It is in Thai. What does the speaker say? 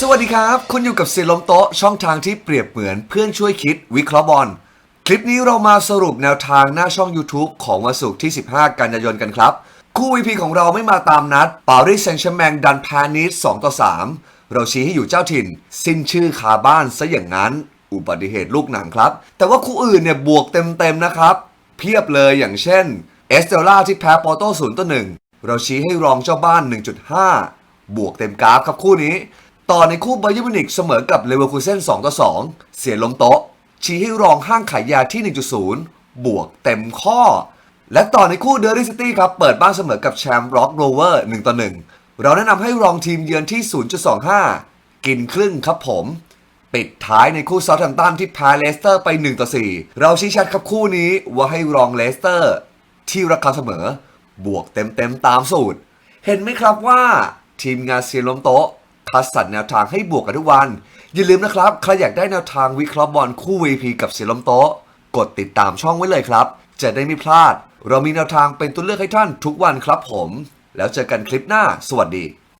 สวัสดีครับ คุณอยู่กับเซียลมโต๊ะช่องทางที่เปรียบเหมือนเพื่อนช่วยคิดวิเคราะห์บอล คลิปนี้เรามาสรุปแนวทางหน้าช่อง YouTube ของวันศุกร์ที่ 15 กันยายนกันครับ คู่ VP ของเราไม่มาตามนัดปารีสแซงต์แชร์แมงดันพานิส2ต่อ 3 เราชี้ให้อยู่เจ้าถิ่น สิ้นชื่อคาบ้านซะอย่างนั้น อุบัติเหตุลูกหนังครับ แต่ว่าคู่อื่นเนี่ยบวกเต็มๆนะครับ เพียบเลยอย่างเช่นเอสเตล่าที่แพ้ปอร์โต้0ต่อ1เราชี้ให้รองเจ้าบ้าน 1.5 บวกเต็มกราฟครับคู่นี้ ต่อในคู่ไบเยอร์มิวนิกเสมอกับเลเวอร์คูเซ่น2ต่อ2 เสียลมโต๊ะ ชี้ให้รองห้างขายยาที่ 1.0 บวกเต็มข้อ และต่อในคู่เดอร์ y ซิตี้ครับ เปิดบ้านเสมอกับแชมป์ร็อกโรเวอร์1ต่อ1 เราแนะนำให้รองทีมเยือนที่ 0.25 กินครึ่งครับผม ปิดท้ายในคู่ซา u ์แ a มตันที่แพ้เลสเตอร์ไป1ต่อ4 เราชี้ชัดครับคู่นี้ว่าให้รองเลสเตอร์ ที่ราคาเสมอ บวกเต็มๆตามสูตร เห็นไหมครับว่าทีมงานเซียนล้มโต๊ะ คัดสรรแนวทางให้บวกกันทุกวัน อย่าลืมนะครับ ใครอยากได้แนวทางวิเคราะห์บอลคู่ VP กับเซียลมโต๊ะ กดติดตามช่องไว้เลยครับ จะได้ไม่พลาด เรามีแนวทางเป็นตัวเลือกให้ท่านทุกวันครับผม แล้วเจอกันคลิปหน้า สวัสดี